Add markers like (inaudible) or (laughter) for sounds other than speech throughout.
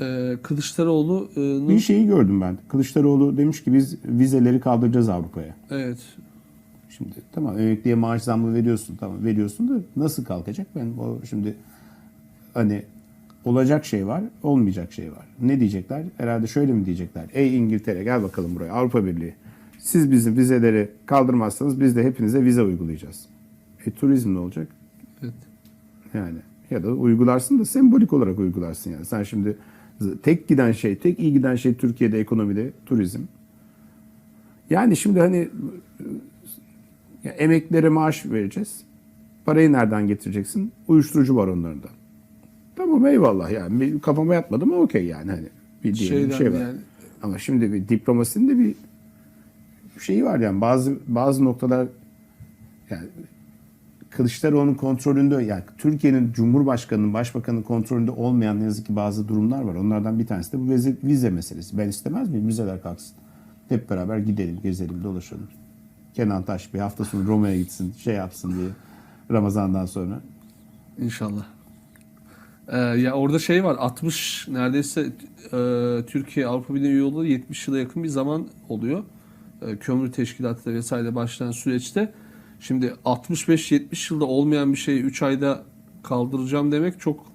e, Kılıçdaroğlu'nun Bir şeyi gördüm ben. Kılıçdaroğlu demiş ki biz vizeleri kaldıracağız Avrupa'ya. evet Şimdi tamam emekliye maaş zammı veriyorsun tamam veriyorsun da nasıl kalkacak? Ben o şimdi hani olacak şey var, olmayacak şey var. Ne diyecekler? Herhalde şöyle mi diyecekler? Ey İngiltere gel bakalım buraya Avrupa Birliği. Siz bizim vizeleri kaldırmazsanız biz de hepinize vize uygulayacağız. E turizm ne olacak? evet. Yani ya da uygularsın da sembolik olarak uygularsın yani. Sen şimdi tek giden şey, tek iyi giden şey Türkiye'de ekonomide turizm. Yani şimdi hani ya emeklilere maaş vereceğiz. Parayı nereden getireceksin? Uyuşturucu baronlarından. Tamam eyvallah yani kafama yatmadı ama okey yani hani bir diyelim şey var. yani. Ama şimdi bir diplomasinin de bir şeyi var yani bazı bazı noktalar yani Kılıçdaroğlu'nun kontrolünde yani Türkiye'nin Cumhurbaşkanı'nın, Başbakan'ın kontrolünde olmayan ne yazık ki bazı durumlar var. Onlardan bir tanesi de bu vize, vize meselesi. Ben istemez miyim? Vizeler kalksın. Hep beraber gidelim, gezelim, dolaşalım. Kenan Taş bir hafta sonu Roma'ya gitsin, şey yapsın diye Ramazan'dan sonra. İnşallah. Ee, ya orada şey var 60 neredeyse e, Türkiye Avrupa Birliği üye olduğu 70 yıla yakın bir zaman oluyor. E, kömür teşkilatı vesaire başlayan süreçte. Şimdi 65-70 yılda olmayan bir şeyi 3 ayda kaldıracağım demek çok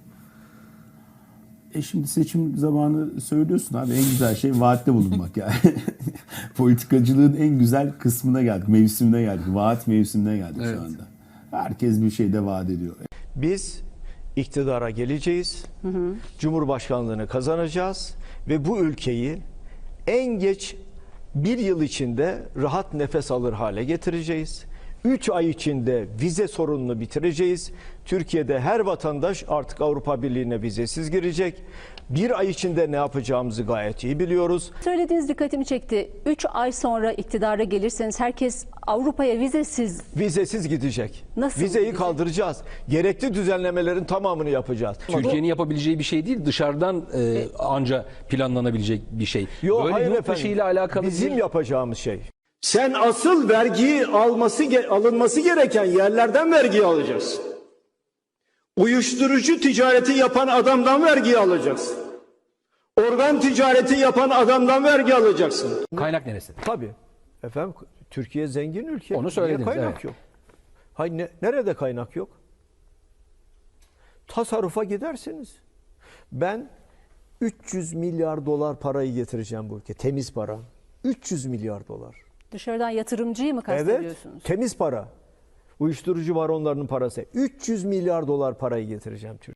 E şimdi seçim zamanı söylüyorsun abi en güzel şey vaatte bulunmak yani. (laughs) Politikacılığın en güzel kısmına geldik, mevsimine geldik. Vaat mevsimine geldik Evet. şu anda. Herkes bir şeyde vaat ediyor. Biz iktidara geleceğiz. Cumhurbaşkanlığını kazanacağız ve bu ülkeyi en geç bir yıl içinde rahat nefes alır hale getireceğiz. Üç ay içinde vize sorununu bitireceğiz. Türkiye'de her vatandaş artık Avrupa Birliği'ne vizesiz girecek. Bir ay içinde ne yapacağımızı gayet iyi biliyoruz. Söylediğiniz dikkatimi çekti. 3 ay sonra iktidara gelirseniz herkes Avrupa'ya vizesiz. Vizesiz gidecek. Nasıl Vizeyi gidecek? kaldıracağız. Gerekli düzenlemelerin tamamını yapacağız. Türkiye'nin yapabileceği bir şey değil. Dışarıdan e, anca planlanabilecek bir şey. Yok Böyle hayır yurt efendim. ile alakalı Bizim bir- yapacağımız şey. Sen asıl vergi alması alınması gereken yerlerden vergi alacaksın. Uyuşturucu ticareti yapan adamdan vergi alacaksın. Organ ticareti yapan adamdan vergi alacaksın. Kaynak neresi? Tabii. Efendim Türkiye zengin ülke. Onu söylediniz, Niye kaynak evet. yok? Hayır ne- nerede kaynak yok? Tasarrufa gidersiniz. Ben 300 milyar dolar parayı getireceğim bu ülke. Temiz para. 300 milyar dolar. Dışarıdan yatırımcıyı mı Evet. kastediyorsunuz? Temiz para. Uyuşturucu baronlarının parası. 300 milyar dolar parayı getireceğim Türkiye'ye.